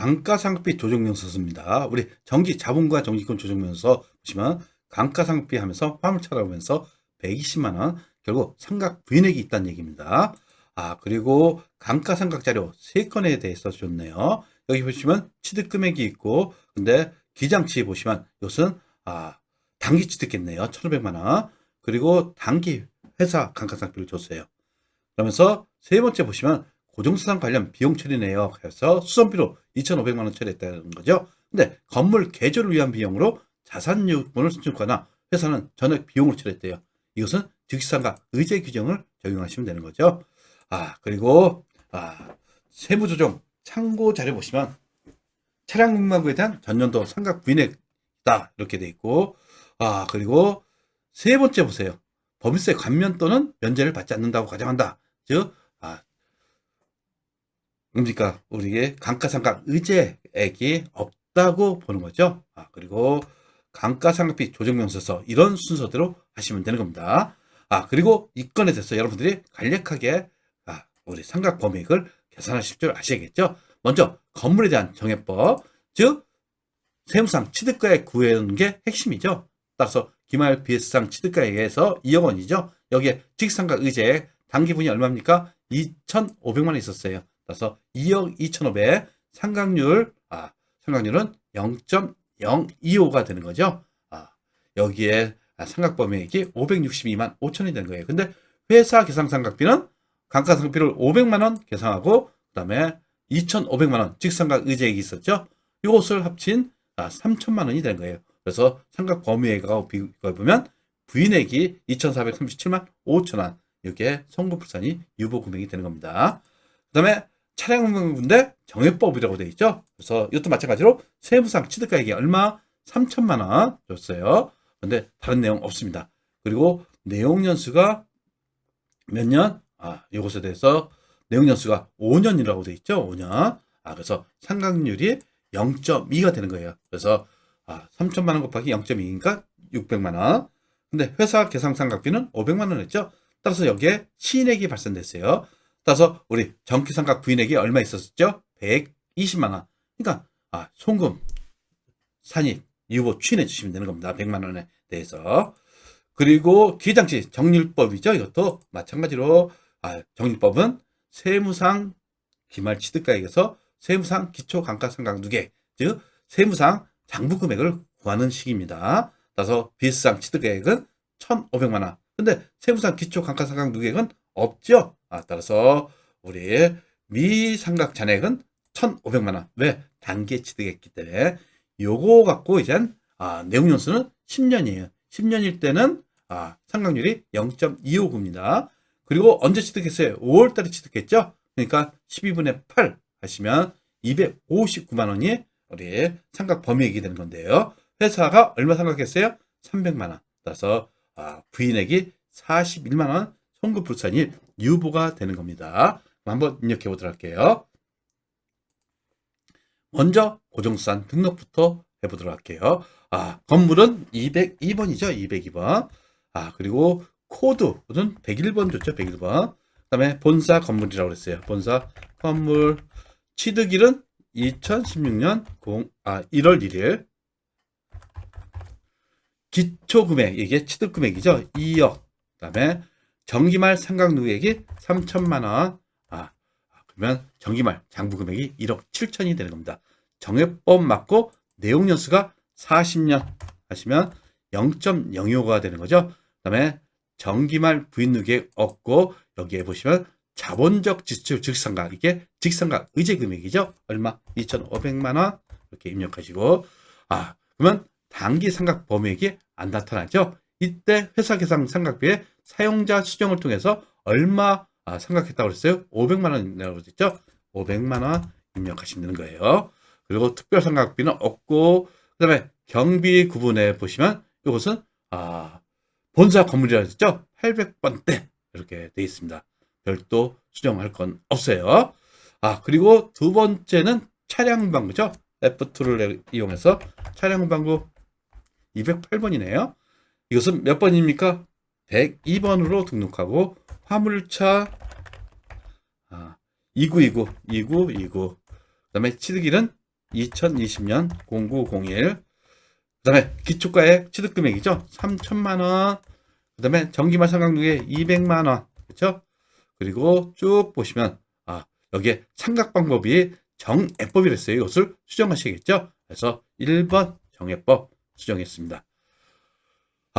감가상각비 조정명서서입니다. 우리 정기 자본과 정기권 조정명서 보시면 감가상각비 하면서 화물차라고 하면서 120만 원 결국 상각 부인액이 있다는 얘기입니다. 아 그리고 감가상각 자료 3건에 대해서 줬네요. 여기 보시면 취득 금액이 있고 근데 기장치 보시면 이것은 아 단기 취득했네요. 1,500만 원. 그리고 단기 회사 감가상각비를 줬어요. 그러면서 세 번째 보시면 고정수산 관련 비용 처리네요. 그래서 수선비로 2,500만 원 처리했다는 거죠. 근데 건물 개조를 위한 비용으로 자산유분을 신청하거나 회사는 전액 비용을 처리했대요. 이것은 즉시상가 의제 규정을 적용하시면 되는 거죠. 아 그리고 아 세무조정 참고 자료 보시면 차량 등록에 대한 전년도 상각 부인액이다 이렇게 돼 있고 아 그리고 세 번째 보세요. 법인세 감면 또는 면제를 받지 않는다고 가정한다. 즉, 아, 그러니까 우리의 감가상각 의제액이 없다고 보는 거죠. 아, 그리고 감가상각비 조정명서서 이런 순서대로 하시면 되는 겁니다. 아, 그리고 이 건에 대해서 여러분들이 간략하게 아, 우리 상각 범위액을 계산하실 줄 아셔야겠죠. 먼저 건물에 대한 정해법, 즉 세무상 취득가액 구하는 게 핵심이죠. 따라서 기말 비해상 취득가액에서 2억 원이죠. 여기에 직상각 의제액 단기분이 얼마입니까? 2,500만 원 있었어요. 따라서 2억 2,500 상각률 아 상각률은 0.025가 되는 거죠. 아 여기에 상각 범위액이 562만 5천이 되는 거예요. 근데 회사 계상 상각비는 감가상각비를 500만 원 계상하고 그다음에 2,500만 원 직상각 의제액이 있었죠. 이것을 합친 아, 3천만 원이 된 거예요. 그래서 상각 범위액하고 비교해 보면 부인액이 2,437만 5천 원. 이게 송금불산이 유보 금액이 되는 겁니다. 그 다음에 차량 운반인데 정액법이라고 되어 있죠. 그래서 이것도 마찬가지로 세무상 취득가액이 얼마 3천만 원 줬어요. 근데 다른 내용 없습니다. 그리고 내용 연수가 몇 년? 아, 이것에 대해서 내용 연수가 5년이라고 되어 있죠. 5년. 아, 그래서 상각률이 0.2가 되는 거예요. 그래서 아, 3천만 원 곱하기 0.2니까 600만 원. 근데 회사 계상 상각비는 500만 원 했죠. 따라서 여기에 시인액이 발생됐어요. 따라서 우리 정기상각 부인액이 얼마 있었죠? 120만 원. 그러니까 아, 송금, 산입, 유보 추인해 주시면 되는 겁니다. 100만 원에 대해서. 그리고 기장치 정률법이죠. 이것도 마찬가지로 아, 정률법은 세무상 기말 취득가액에서 세무상 기초 감가상각 누계, 즉 세무상 장부 금액을 구하는 식입니다. 따라서 비스상 취득액은 1,500만 원. 근데 세무상 기초 감가상각 누계액은 없죠. 아, 따라서 우리 미상각 잔액은 1,500만 원. 왜? 단기 취득했기 때문에 요거 갖고 이제 아, 내용 연수는 10년이에요. 10년일 때는 아, 상각률이 0.259입니다. 그리고 언제 취득했어요? 5월 달에 취득했죠? 그러니까 12분의 8 하시면 259만 원이 우리 상각 범위액이 되는 건데요. 회사가 얼마 상각했어요? 300만 원. 따라서 아, 부인액이 41만 원 송금 불산이 유보가 되는 겁니다. 한번 입력해 보도록 할게요. 먼저 고정수산 등록부터 해보도록 할게요. 아, 건물은 202번이죠. 202번. 아, 그리고 코드는 101번 줬죠. 101번. 그 다음에 본사 건물이라고 그랬어요. 본사 건물 취득일은 2016년 0, 아, 1월 1일. 기초금액, 이게 취득금액이죠. 2억. 그 다음에 정기말 상각누액이 3천만 원. 아, 그러면 정기말 장부 금액이 1억 7천이 되는 겁니다. 정액법 맞고 내용 연수가 40년 하시면 0.025가 되는 거죠. 그 다음에 정기말 부인누객 없고 여기에 보시면 자본적 지출 즉상각 이게 직상각 의제 금액이죠. 얼마? 2,500만 원 이렇게 입력하시고 아 그러면 단기 상각 범위액이 안 나타나죠. 이때 회사 계상 상각비에 사용자 수정을 통해서 얼마 아, 상각했다고 그랬어요? 500만 원이라고 그랬죠? 500만 원 입력하시면 되는 거예요. 그리고 특별 상각비는 없고 그다음에 경비 구분에 보시면 이것은 아 본사 건물이라 했죠? 800번대 이렇게 돼 있습니다. 별도 수정할 건 없어요. 아, 그리고 두 번째는 차량 방구죠. F2를 이용해서 차량 방구 208번이네요. 이것은 몇 번입니까? 102번으로 등록하고 화물차 아, 2929, 2929. 그 다음에 취득일은 2020년 0901. 그 다음에 기초가액 취득 금액이죠. 3천만 원. 그 다음에 정기말 상각률에 200만 원. 그렇죠? 그리고 쭉 보시면 아 여기에 상각 방법이 정애법이랬어요. 이것을 수정하시겠죠. 그래서 1번 정애법 수정했습니다.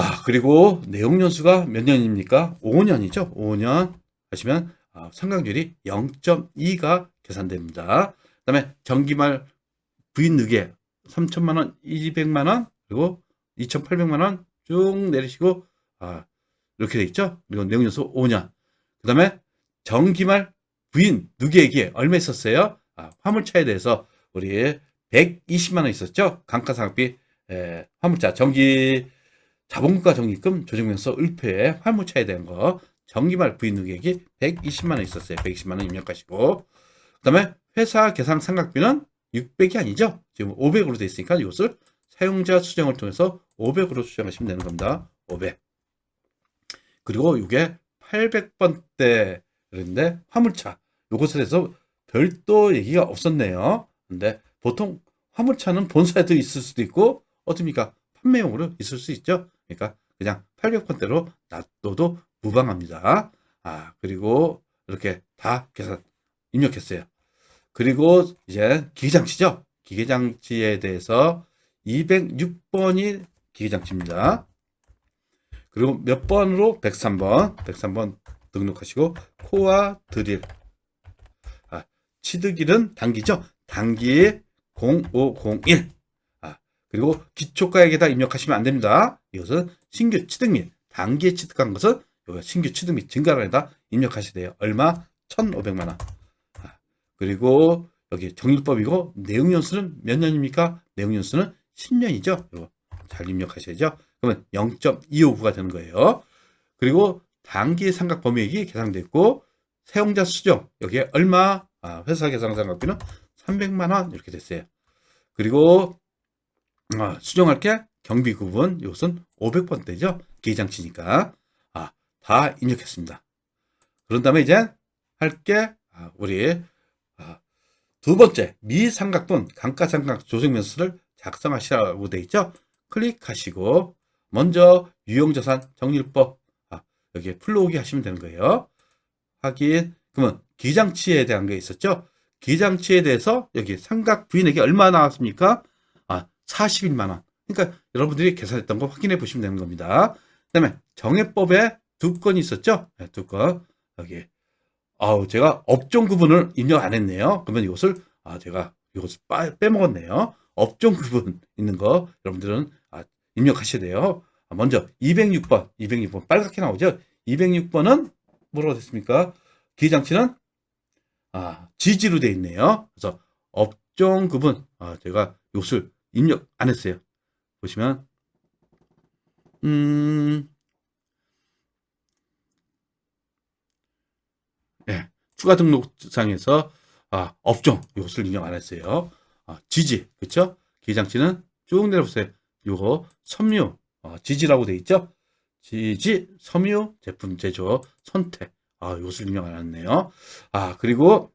아 그리고 내용 연수가 몇 년입니까? 5년이죠. 5년 하시면 아, 상각률이 0.2가 계산됩니다. 그다음에 정기말 부인 누계 3천만 원, 200만 원, 그리고 2,800만 원 쭉 내리시고 아, 이렇게 돼 있죠. 그리고 내용 연수 5년. 그다음에 정기말 부인 누계액이 얼마 있었어요? 아, 화물차에 대해서 우리 120만 원 있었죠. 감가상각비 에, 화물차 정기 자본금과 적립금 조정면서 을표에 화물차에 대한 거 정기말 부인 누계액이 120만 원 있었어요. 120만 원 입력하시고 그 다음에 회사 계산 상각비는 600이 아니죠. 지금 500으로 돼 있으니까 이것을 사용자 수정을 통해서 500으로 수정하시면 되는 겁니다. 500. 그리고 이게 800번대인데 화물차 요것에 대해서 별도 얘기가 없었네요. 근데 보통 화물차는 본사에도 있을 수도 있고 어떻습니까? 판매용으로 있을 수 있죠. 그러니까 그냥 800번대로 놔둬도 무방합니다. 아 그리고 이렇게 다 계산 입력했어요. 그리고 이제 기계장치죠. 기계장치에 대해서 206번이 기계장치입니다. 그리고 몇 번으로 103번, 103번 등록하시고 코와 드릴. 아, 치드길은 단기죠. 단기 0501. 아, 그리고 기초가액에다 입력하시면 안 됩니다. 이것은 신규 취득 및 단기에 취득한 것은 요 신규 취득 및 증가란에다 입력하셔야 돼요. 얼마? 1,500만 원. 아, 그리고 여기 정일법이고 내용 연수는 몇 년입니까? 내용 연수는 10년이죠. 이거 잘 입력하셔야죠. 그러면 0.259가 되는 거예요. 그리고 단기 상각 범위액이 계산됐고 사용자 수정 여기에 얼마? 아, 회사 계산 상각비는 300만 원 이렇게 됐어요. 그리고 아, 수정할 게 경비 구분 이것은 500번대죠. 기장치니까 아, 다 입력했습니다. 그런 다음에 이제 할게 아, 우리 아, 두 번째 미삼각분 감가상각 조정면수를 작성하시라고 돼 있죠. 클릭하시고 먼저 유형자산 정리법 아, 여기에 풀러오기 하시면 되는 거예요. 확인 그러면 기장치에 대한 게 있었죠. 기장치에 대해서 여기 삼각 부인에게 얼마 나왔습니까? 아 41만 원. 그러니까 여러분들이 계산했던 거 확인해 보시면 되는 겁니다. 그다음에 정해법에 두 건이 있었죠. 네, 두 건. 여기. 아우, 제가 업종 구분을 입력 안 했네요. 그러면 이것을, 아, 제가 이것을 빠, 빼먹었네요. 업종 구분 있는 거 여러분들은 아, 입력하셔야 돼요. 아, 먼저 206번, 206번 빨갛게 나오죠. 206번은 뭐라고 됐습니까? 기장치는 아, 지지로 돼 있네요. 그래서 업종 구분, 아, 제가 이것을 입력 안 했어요. 보시면 음, 예, 추가 등록상에서 아, 업종 이것을 인정 안 했어요. 아, 지지 그렇죠? 기장치는 쭉 내려보세요. 요거 섬유 어, 지지라고 돼 있죠? 지지 섬유 제품 제조 선택 아, 이것을 인정 안 했네요. 아, 그리고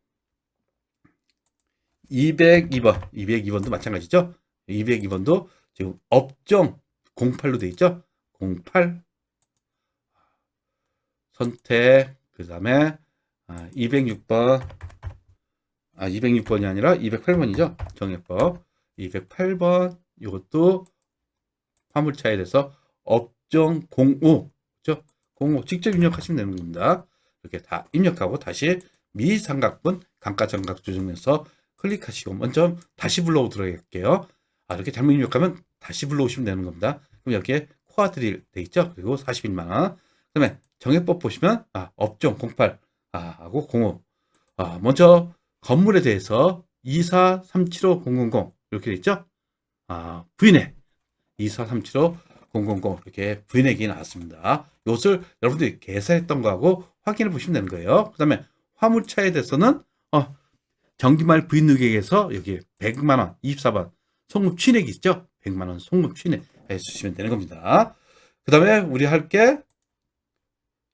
202번 202번도 마찬가지죠? 202번도 지금 업종 08로 돼 있죠? 08 선택 그 다음에 아, 206번. 아 206번이 아니라 208번이죠? 정해법. 208번 이것도 화물차에 대해서 업종 05 그죠? 05 직접 입력하시면 되는 겁니다. 이렇게 다 입력하고 다시 미삼각분 감가정각 조정면서 클릭하시고 먼저 다시 불러오도록 할게요 아, 이렇게 잘못 입력하면 다시 불러오시면 되는 겁니다. 그럼 여기에 코아드릴 돼 있죠? 그리고 41만 원. 그다음에 정해법 보시면 아, 업종 08 아, 하고 05. 아, 먼저 건물에 대해서 24375 이렇게 돼 있죠? 아, 부인액 24375 이렇게 부인액이 나왔습니다. 이것을 여러분들이 계산했던 거하고 확인해 보시면 되는 거예요. 그다음에 화물차에 대해서는 어, 정기말 부인 누계에서 여기 100만 원 24번 송금 취액이 있죠? 100만 원 송금 취액 해주시면 되는 겁니다. 그 다음에 우리 할 게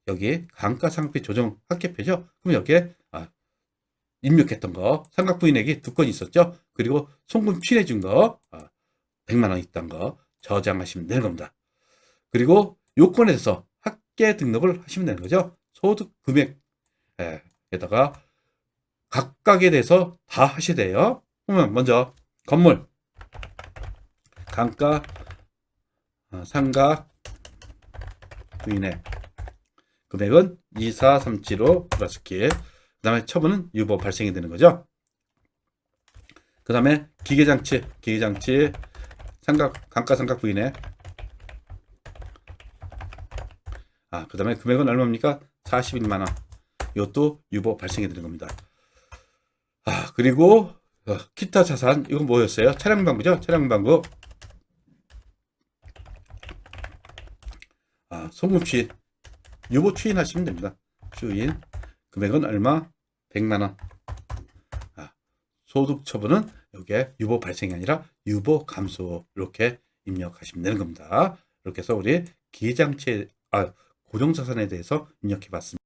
여기 감가상각비 조정 합계표죠? 그럼 여기에 아, 입력했던 거, 삼각부인액이 두 건 있었죠. 그리고 송금 취해 준 거, 아, 100만 원 있던 거 저장하시면 되는 겁니다. 그리고 요건에 대해서 학계 등록을 하시면 되는 거죠. 소득 금액에다가 각각에 대해서 다 하셔야 돼요. 그러면 먼저 건물, 어, 상가, 부인의 금액은 2437로 플러스키. 그 다음에 처분은 유보 발생이 되는 거죠. 그 다음에 기계장치, 기계장치, 삼각, 강가 삼각 부인의 아, 그 다음에 금액은 얼마입니까? 41만원. 이것도 유보 발생이 되는 겁니다. 아, 그리고, 어, 기타 자산, 이건 뭐였어요? 차량방부죠? 차량방부. 아, 송금 추인. 유보 추인 하시면 됩니다. 추인. 금액은 얼마? 100만원. 아, 소득 처분은 여기에 유보 발생이 아니라 유보 감소. 이렇게 입력하시면 되는 겁니다. 이렇게 해서 우리 기장치, 아, 고정자산에 대해서 입력해 봤습니다.